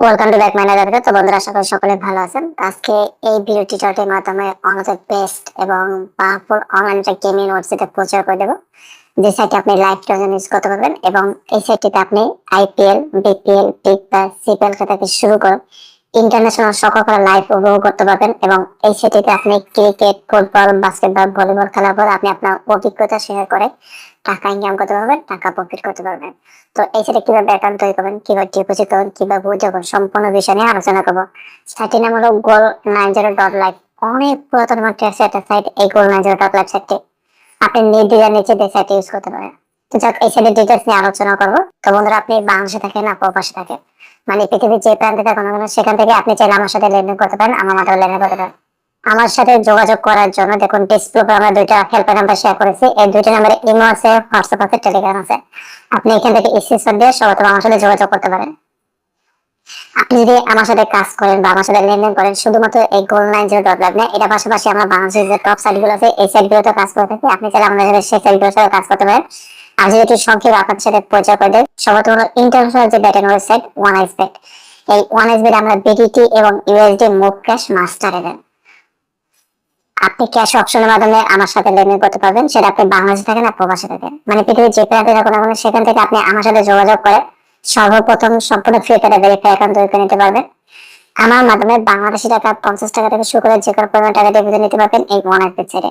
Welcome to back my manager তো বন্ধুরা, আশা করি সকলে ভালো আছেন। আজকে এই ভিডিও টিউটোরিয়ালের মাধ্যমে অন দ্য বেস্ট এবং পাওয়ারফুল অনলাইন একটা গেমিং ওয়েবসাইটে প্রচার করে দেবো। যে সাইটে আপনি লাইভ ট্রানজাকশন ইউজ করতে পারবেন এবং এই সাইটটিতে আপনি আইপিএল বিপিএল পিক বা সিপিএল থেকে শুরু করে ইন্টারন্যাশনাল সকল খেলা লাইভ উপভোগ করতে পারবেন এবং এই সাইটটিতে আপনি ক্রিকেট ফুটবল বাস্কেটবল ভলিবল খেলার পর আপনি আপনার অভিজ্ঞতা শেয়ার করে টাকা ইনকাম করতে পারবেন, টাকা প্রফিট করতে পারবেন। তো এই সাইটে কীভাবে অ্যাকাউন্ট তৈরি করবেন, কীভাবে ডিপোজিট করবেন, কীভাবে উইথড্র করবেন সম্পূর্ণ বিষয় নিয়ে আলোচনা করব। সাইটের নাম হলো goal nine zero dot live অনেক পুরাতন মাত্র আছে একটা সাইট এই goal nine zero dot live সাইটটি আপনি নির্দিদার নিচে সাইটে ইউজ করতে পারেন। তো যাক, এই সাইটের ডিটেলস নিয়ে আলোচনা করব। তো বন্ধুরা, আপনি বাংলাদেশে থাকেন না প্রবাসে থাকেন। মানে পৃথিবীর যে প্রান্তে থাকুন সেখান থেকে আপনি চাইলে আমার সাথে লেনদেন করতে পারেন, আমার মাধ্যমে লেনদেন করতে পারেন। আমার সাথে যোগাযোগ করার জন্য দেখুন ডিসপ্লে আমরা দুইটা হেল্পলাইন নাম্বার শেয়ার করেছি। এই দুইটা নাম্বারে ইমো আছে হোয়াটসঅ্যাপ আছে টেলিগ্রাম আছে। আপনি এখান থেকে স্ক্রিনশট দিয়ে সর্বপ্রথম আমার সাথে যোগাযোগ করতে পারেন। আপনি যদি আমার সাথে কাজ করেন বা আমার সাথে লেনদেন করেন, শুধুমাত্র এই গোল নাইন জিরো ডট না এটা পাশাপাশি আমরা বাংলাদেশের যে টপ সাইটগুলো আছে, এই সাইটগুলোতে কাজ করে থাকি। আপনি চাইলে আমাদের সাথে সেই সাইটগুলোর সাথে কাজ করতে পারেন। আর যদি একটু সংক্ষেপে আপনার সাথে পরিচয় করে দেয় সর্বপ্রথম হলো ইন্টারন্যাশনাল যে ব্যাটেন ওয়েবসাইট ওয়ান আইস বেট এই ওয়ান আইস বেট আমরা বিডিটি এবং ইউএসডি মুভ ক্যাশ মাস্টারে দেন। আপনি ক্যাশ অপশনের মাধ্যমে আমার সাথে লেনদেন করতে পারবেন, সেটা আপনি বাংলাদেশে থাকেন আর প্রবাসে থাকেন। মানে পৃথিবীর যে প্রান্তে থাকুন না সেখান থেকে আপনি আমার সাথে যোগাযোগ করে সর্বপ্রথম সম্পূর্ণ ফ্রি পেতে ভেরিফাই অ্যাকাউন্ট তৈরি করে নিতে পারবেন। আমার মাধ্যমে বাংলাদেশি টাকা পঞ্চাশ টাকা থেকে শুরু করে যে কোনো পরিমাণ টাকা ডিপোজিট নিতে পারবেন এই ওয়ান এস বেচেরে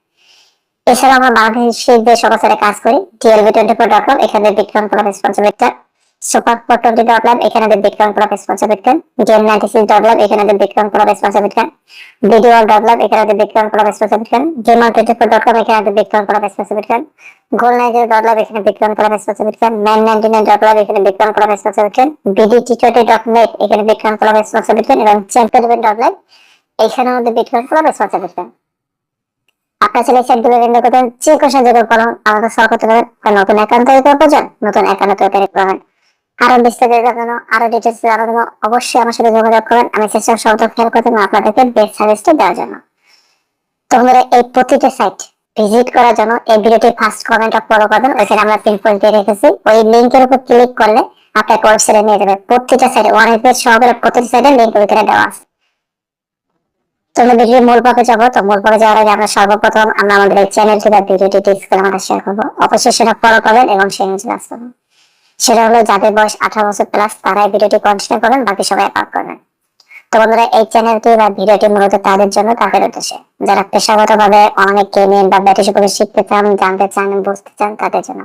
এছাড়া আমরা বাংলাদেশের কাজ করি TLB twenty four dot com এখানে Vikram club super twenty dot এখানে Vikram club sponsor game ninety six dot এখানে Vikram club sponsor video dot এখানে Vikram club sponsor gamer twenty four dot com এখানে বিক্রম গোল নাইজের dot এখানে Vikram club sponsor man ninety nine dot এখানে Vikram club BD T twenty dot net এখানে Vikram club এবং champion dot এখানে আমাদের Vikram club আপনার ছেলে সেটগুলো লেনদেন করতেন যে কোনো সাহায্য করুন আমাদের সলভ করতে পারেন নতুন অ্যাকাউন্ট তৈরি করার প্রয়োজন, নতুন অ্যাকাউন্ট তৈরি করবেন আরও বিস্তারিত জন্য, আরও ডিটেলস জানার জন্য অবশ্যই আমার সাথে যোগাযোগ করবেন। আমি চেষ্টা শব্দ খেয়াল করতে আপনাদেরকে বেস্ট সাজেস্ট দেওয়ার জন্য। তোমরা এই প্রতিটা সাইট ভিজিট করার জন্য এই ভিডিওটি ফার্স্ট কমেন্ট ফলো করবেন। ওইখানে আমরা পিন পয়েন্ট দিয়ে রেখেছি। ওই লিঙ্কের উপর ক্লিক করলে আপনার ওয়েবসাইটে নিয়ে যাবে। প্রতিটা সাইটে ওয়ান এস সহকারে প্রতিটা সাইটে লিঙ্ক ওইখানে দেওয়া আছে। তোমরা ভিডিওর মূল পথে যাব। তো মূল পথে যাওয়ার আগে আমরা সর্বপ্রথম আমরা আমাদের এই চ্যানেলটি বা ভিডিওটি ডিসক্রিপশনে আমরা শেয়ার করব। অবশ্যই সেটা ফলো করবেন এবং সেই কাজ করবেন সেটা হলো যাদের বয়স আঠারো বছর প্লাস তারাই ভিডিওটি কন্টিনিউ করবেন, বাকি সবাই অ্যাকাউন্ট করবেন। তো বন্ধুরা, এই চ্যানেলটি বা ভিডিওটি মূলত তাদের জন্য, তাদের উদ্দেশ্যে। যারা পেশাগত ভাবে অনেক গেমিং বা ব্যাটিং সম্পর্কে শিখতে চান, জানতে চান, বুঝতে চান, তাদের জন্য।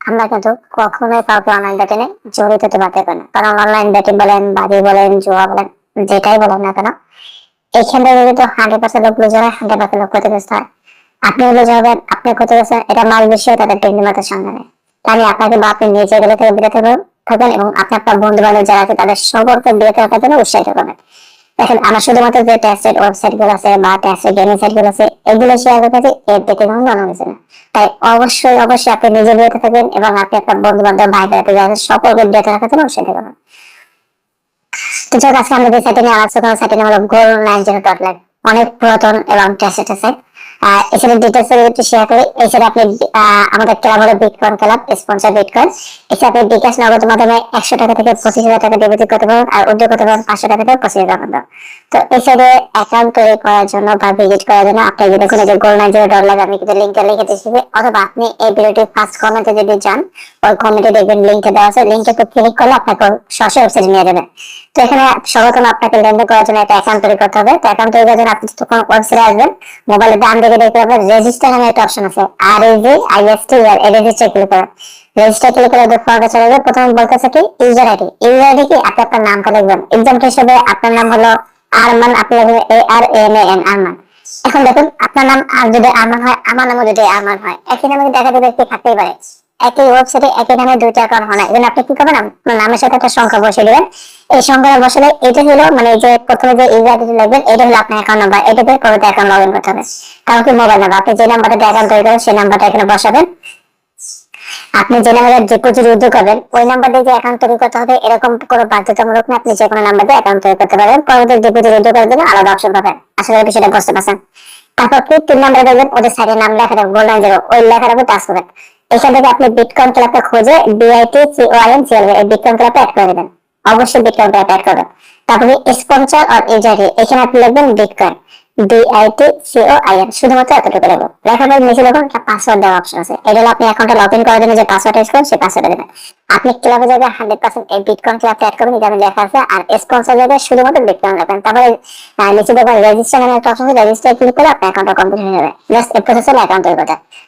আমরা কিন্তু কখনোই কাউকে অনলাইন ব্যাটিংয়ে জড়িত হতে পারতে পারি না। কারণ অনলাইন ব্যাটিং বলেন, বাজি বলেন, জুয়া বলেন, যেটাই বলেন না কেন এইখান থেকে কিন্তু হান্ড্রেড পার্সেন্ট লোক লুজার হয় হান্ড্রেড পার্সেন্ট লোক ক্ষতিগ্রস্ত হয়। আপনি লুজার হবেন, আপনি ক্ষতিগ্রস্ত এটা মাল তাদের তাহলে আপনাকে বা আপনি নিজে গেলে থেকে বিরত থাকবেন- এবং আপনি আপনার বন্ধু বান্ধব যারা আছে, তাদের বিরত রাখার জন্য উৎসাহিত করবেন। দেখেন, আমার শুধুমাত্র যে টেস্টেড ওয়েবসাইটগুলো আছে বা গেমিং সাইটগুলো আছে, এগুলো শেয়ার করতে এর থেকে কোনো হয়েছে না। তাই অবশ্যই অবশ্যই আপনি নিজে বিরত থাকবেন এবং আপনি আপনার বন্ধু বান্ধব ভাই ভাই সকলকে বিরত রাখার জন্য উৎসাহিত করবেন। তো যাক আজকে আমরা যে সাইটে নিয়ে আলোচনা সাইটের নাম হলো goal nine zero dot live অনেক পুরাতন এবং টেস্টেড সাইট এছাড়া ডিটেলস একটু শেয়ার করি এছাড়া আপনি আমাদের ক্লাব হলো বিটকয়েন ক্লাব স্পন্সর বিটকয়েন এছাড়া আপনি বিকাশ নগদ মাধ্যমে একশো টাকা থেকে পঁচিশ হাজার টাকা ডিপোজিট করতে পারেন আর উদ্যোগ করতে পারেন পাঁচশো টাকা থেকে পঁচিশ হাজার পর্যন্ত। তো এই অ্যাকাউন্ট তৈরি করার জন্য বা ভিজিট করার জন্য আপনি যদি দেখুন যে গোল নাইন জিরো লাইভ আমি কিন্তু লিঙ্কে লিখে দিচ্ছি অথবা আপনি এই ভিডিওটি ফার্স্ট কমেন্টে যদি যান, ওই কমেন্টে দেখবেন লিঙ্কে দেওয়া আছে লিঙ্কে তো ক্লিক করলে আপনাকে সরাসরি ওয়েবসাইটে নিয়ে যাবে। তো এখানে সর্বপ্রথম আপনাকে লেনদেন করার জন্য একটা অ্যাকাউন্ট তৈরি করতে হবে। তো অ্যাকাউন্ট তৈরি করার জন্য আপনি যখন ওয়েবসাইটে আসবেন মোবাইলের ডান দিকে দেখতে পাবেন রেজিস্টার নামে একটা অপশন আছে আর এই যে আইএসটি আর এই রেজিস্টার ক্লিক রেজিস্টার ক্লিক করে দেখো আগে চলে যাবে প্রথমে বলতেছে কি ইউজার আইডি ইউজার আইডি কি? আপনি আপনার নামটা লিখবেন। হিসেবে আপনার নাম হলো আরমান আপনি লিখবেন A R N A N Arman এখন দেখুন, আপনার নাম আর যদি আরমান হয়, আমার নামও যদি আরমান হয়, একই নামে দেখা যাবে? একটি থাকতেই পারে। একই ওয়েবসাইটে একই নামে দুইটা অ্যাকাউন্ট হয় না। এই জন্য আপনি কি করবেন? আপনার নামের সাথে একটা সংখ্যা বসিয়ে দেবেন। এই সংখ্যা বসালে এটা হলো মানে যে প্রথমে যে ইউজার আইডি লিখবেন, এটা হলো আপনার অ্যাকাউন্ট নাম্বার এটা দিয়ে পরবর্তী অ্যাকাউন্ট লগ ইন করতে হবে। কারণ কি মোবাইল নাম্বার আপনি যে নাম্বারটা অ্যাকাউন্ট তৈরি করেন, সেই নাম্বারটা এখানে বসাবেন। আপনি যে নাম্বারে ডিপোজিট উইথড্র করবেন, ওই নাম্বার দিয়ে যে অ্যাকাউন্ট তৈরি করতে হবে, এরকম কোনো বাধ্যতামূলক না আপনি যে কোনো নাম্বার দিয়ে অ্যাকাউন্ট তৈরি করতে পারবেন। পরবর্তী ডিপোজিট উইথড্র করার জন্য আলাদা অপশন পাবেন। আশা করি বিষয়টা বুঝতে পারছেন? তারপর আপনি তিন নাম্বারে দেখবেন, ওদের সাইডে নাম লেখা থাকবে গোল্ডেন জিরো। ওই লেখার উপর টাচ করবেন। এখান থেকে আপনি বিটকয়েন ক্লাবটা খুঁজে বিআইটি সিওআইএন সিএলভি এই বিটকয়েন ক্লাবটা অ্যাড করে দেবেন। অবশ্যই বিটকয়েন ক্লাবটা অ্যাড করবেন। তারপরে স্পন্সর আর এজারি এখানে আপনি লিখবেন বিটকয়েন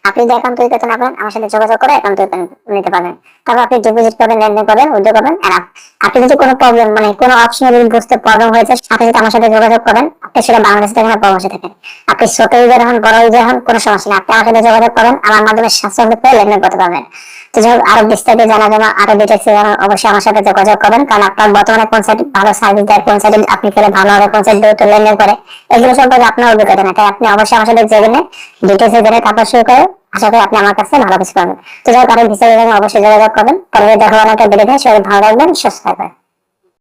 আপনি যদি সাথে যোগাযোগ করবেন কোনো প্রবলেম মানে কোনো অপশনে বুঝতে প্রবলেম হয়েছে আপনি যদি আমার সাথে যোগাযোগ করেন আপনি সেটা বাংলাদেশ থেকে না প্রবাসী থেকে। আপনি ছোট ইউজার হন বড় ইউজার হন কোনো সমস্যা নেই। আপনি আমার সাথে যোগাযোগ করেন আমার মাধ্যমে স্বাচ্ছন্দ্য পেয়ে লেনদেন করতে পারবেন। তো যাই হোক, আরও বিস্তারিত জানার জন্য আরও ডিটেলস অবশ্যই আমার সাথে যোগাযোগ করবেন। কারণ আপনার বর্তমানে কোন সাইট ভালো সার্ভিস দেয় কোন সাইটে আপনি খেলে ভালো হবে কোন সাইট দ্রুত লেনদেন করে এগুলো সম্পর্কে আপনার অভিজ্ঞতা না তাই আপনি অবশ্যই আমার সাথে জেনে ডিটেলস জেনে তারপর শুরু করে আশা করি আপনি আমার কাছে ভালো কিছু পাবেন। তো যাই হোক আরও বিস্তারিত অবশ্যই যোগাযোগ করবেন। পরে দেখা একটা ভিডিও সবাই ভালো রাখবেন সুস্থ থাকবেন।